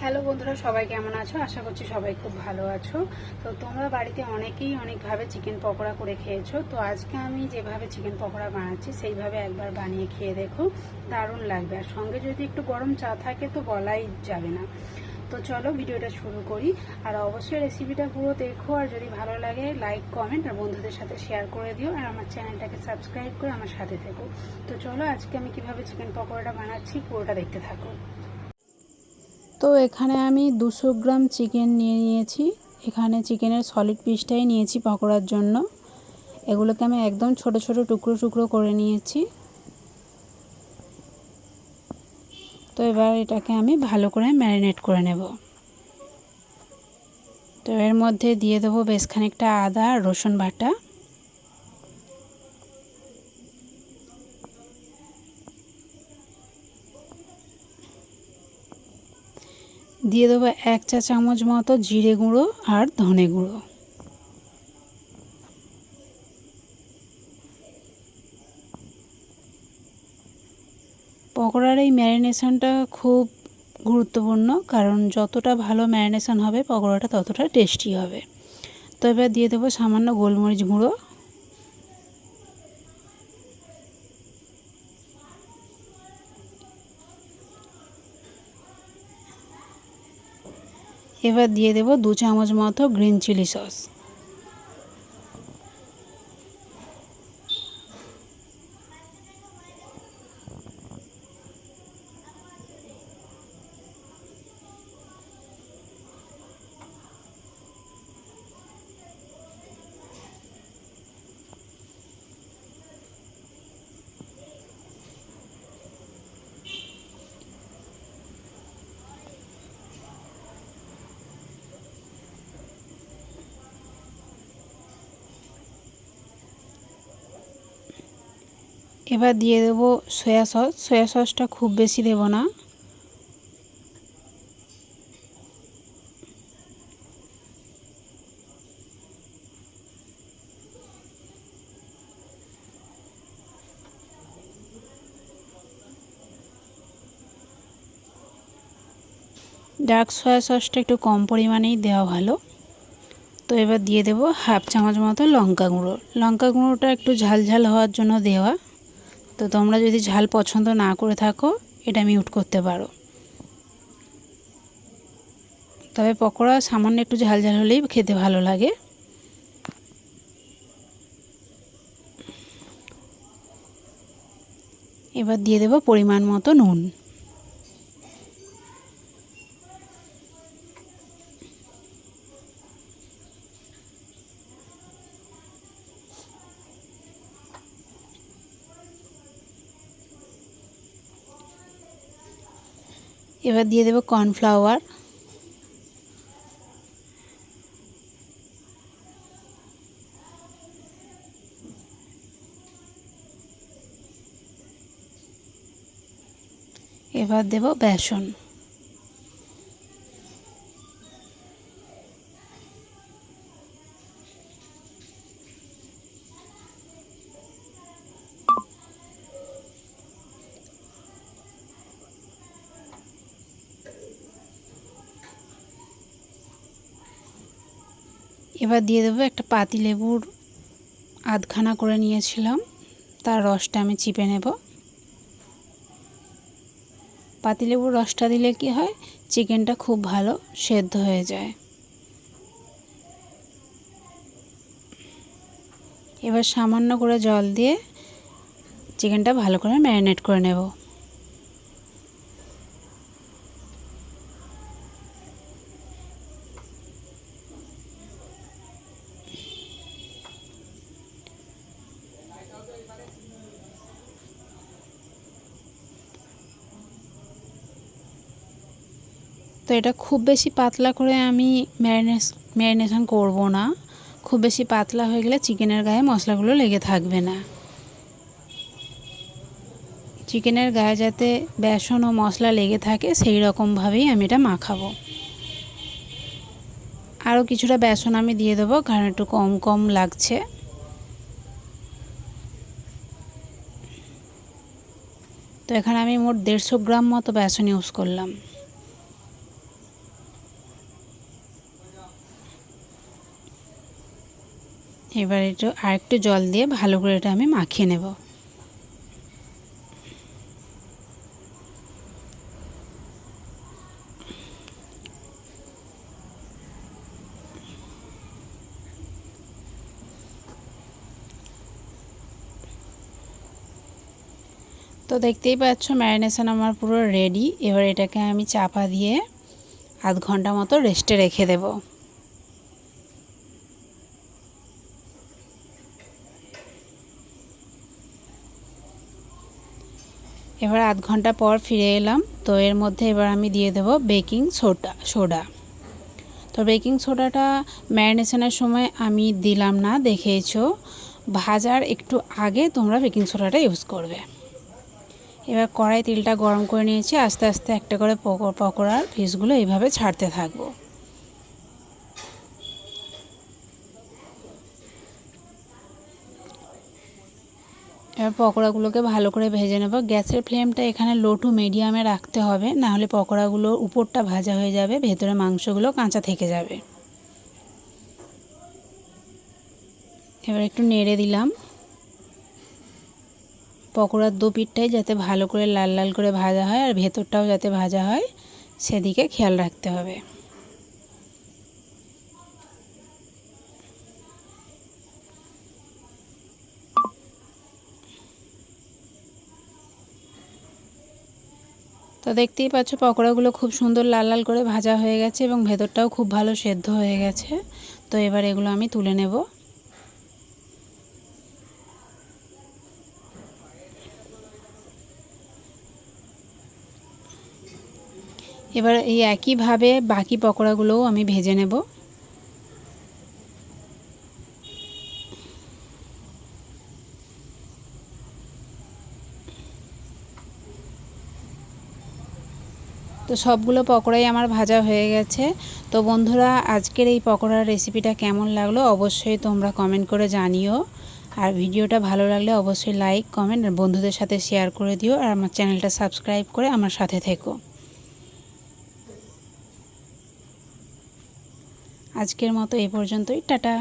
Hello বন্ধুরা, সবাই কেমন আছো? আশা করছি সবাই খুব ভালো আছো। তো তোমরা বাড়িতে অনেকেই অনেকভাবে চিকেন পকোড়া করে খেয়েছো। তো আজকে আমি যেভাবে চিকেন পকোড়া বানাচ্ছি, সেইভাবে একবার বানিয়ে খেয়ে দেখো। দারুণ লাগবে। আর সঙ্গে যদি একটু গরম চা থাকে, তো বলাই যাবে না। তো চলো ভিডিওটা শুরু করি। আর অবশ্যই রেসিপিটা পুরো দেখো। আর যদি ভালো লাগে লাইক কমেন্ট আর বন্ধুদের সাথে শেয়ার করে দিও। আর আমার চ্যানেলটাকে সাবস্ক্রাইব করে আমার সাথে থেকো। তো চলো আজকে আমি কীভাবে চিকেন পকোড়াটা বানাচ্ছি, পুরোটা দেখতে থাকো। তো এখানে আমি দুশো গ্রাম চিকেন নিয়ে নিয়েছি। এখানে চিকেনের সলিড পিসটাই নিয়েছি পকোড়ার জন্য। এগুলোকে আমি একদম ছোট ছোট টুকরো টুকরো করে নিয়েছি। তো এবার এটাকে আমি ভালো করে ম্যারিনেট করে নেব। তো এর মধ্যে দিয়ে দেবো বেশ খানিকটা আদা রসুন বাটা। দিয়ে দেবো এক চা চামচ মতো জিরে গুঁড়ো আর ধনে গুঁড়ো। পকোড়ার এই ম্যারিনেশনটা খুব গুরুত্বপূর্ণ, কারণ যতটা ভালো ম্যারিনেশন হবে পকোড়াটা ততটা টেস্টি হবে। তো এবার দিয়ে দেবো সামান্য গোলমরিচ গুঁড়ো এবার দিয়ে দেব দু চামচ মতো গ্রিন চিলি সস এবার দিয়ে দেব সয়া সস। সয়া সসটা খুব বেশি দেব না। ডার্ক সয়া সসটা একটু কম পরিমাণেই দেওয়া ভালো। তো এবার দিয়ে দেব হাফ চামচ মতো লঙ্কা গুঁড়ো। লঙ্কা গুঁড়োটা একটু ঝাল ঝাল হওয়ার জন্য দেওয়া। তো তোমরা যদি ঝাল পছন্দ না করে থাকো, এটা মিউট করতে পারো। তবে পকোড়া সামান্য একটু ঝাল ঝাল হলেই খেতে ভালো লাগে। এবার দিয়ে দেব পরিমাণ মতো নুন। এবার দিয়ে দেবো কর্নফ্লাওয়ার। এবার দেব বেসন। এবার দিয়ে দেবো একটা পাতি লেবুর আধখানা করে নিয়েছিলাম। তার রসটা আমি চিপে নেব। পাতিলেবুর রসটা দিলে কি হয়? চিকেনটা খুব ভালো সেদ্ধ হয়ে যায়। এবার সামান্য করে জল দিয়ে চিকেনটা ভালো করে ম্যারিনেট করে নেব। তো এটা খুব বেশি পাতলা করে আমি ম্যারিনেস, ম্যারিনেশন করব না। খুব বেশি পাতলা হয়ে গেলে চিকেনের গায়ে মশলাগুলো লেগে থাকবে না। চিকেনের গায়ে যাতে বেসন ও মশলা লেগে থাকে, সেই রকমভাবেই আমি এটা মাখাবো। আরও কিছুটা বেসন আমি দিয়ে দেবো, কারণ একটু কম কম লাগছে। তো এখানে আমি মোট দেড়শো গ্রাম মতো বেসন ইউজ করলাম। এবার একটু আর একটু জল দিয়ে ভালো করে এটা আমি মাখিয়ে নেব। তো দেখতেই পাচ্ছ ম্যারিনেশন আমার পুরো রেডি এবার এটাকে আমি চাপা দিয়ে আধ ঘণ্টা মতো রেস্টে রেখে দেব। এবার আধ ঘণ্টা পর ফিরে এলাম। তো এর মধ্যে এবার আমি দিয়ে দেব বেকিং সোডা সোডা। তো বেকিং সোডাটা ম্যারিনেশনের সময় আমি দিলাম না দেখেছ ভাজার একটু আগে তোমরা বেকিং সোডাটা ইউজ করবে। এবার কড়াই তেলটা গরম করে নিয়েছি, আস্তে আস্তে একটা করে পকোড়ার পিসগুলো এইভাবে ছাড়তে থাকব। পকোড়াগুলোকে ভালো করে ভেজে নেব। গ্যাসের ফ্লেমটা এখানে লো টু মিডিয়ামে রাখতে হবে না হলে পকোড়াগুলো উপরটা ভাজা হয়ে যাবে, ভেতরে মাংসগুলো কাঁচা থেকে যাবে। এবার একটু নেড়ে দিলাম। পকোড়ার দু পিঠটাই যাতে ভালো করে লাল লাল করে ভাজা হয় আর ভেতরটাও যাতে ভাজা হয়, সেদিকে খেয়াল রাখতে হবে। তো দেখতেই পাচ্ছ পকোড়াগুলো খুব সুন্দর লাল লাল করে ভাজা হয়ে গেছে এবং ভেতরটাও খুব ভালো সেদ্ধ হয়ে গেছে। তো এবার এগুলো আমি তুলে নেব। এবার এই একইভাবে বাকি পকোড়াগুলোও আমি ভেজে নেব। তো সবগুলো পকোড়াই আমার ভাজা হয়ে গেছে। তো বন্ধুরা, আজকের এই পকোড়ার রেসিপিটা কেমন লাগল অবশ্যই তোমরা কমেন্ট করে জানিও। আর ভিডিওটা ভালো লাগলে অবশ্যই লাইক কমেন্ট আর বন্ধুদের সাথে শেয়ার করে দিও আর আমার চ্যানেলটা সাবস্ক্রাইব করে আমার সাথে থেকো। আজকের মতো এই পর্যন্তই, টাটা।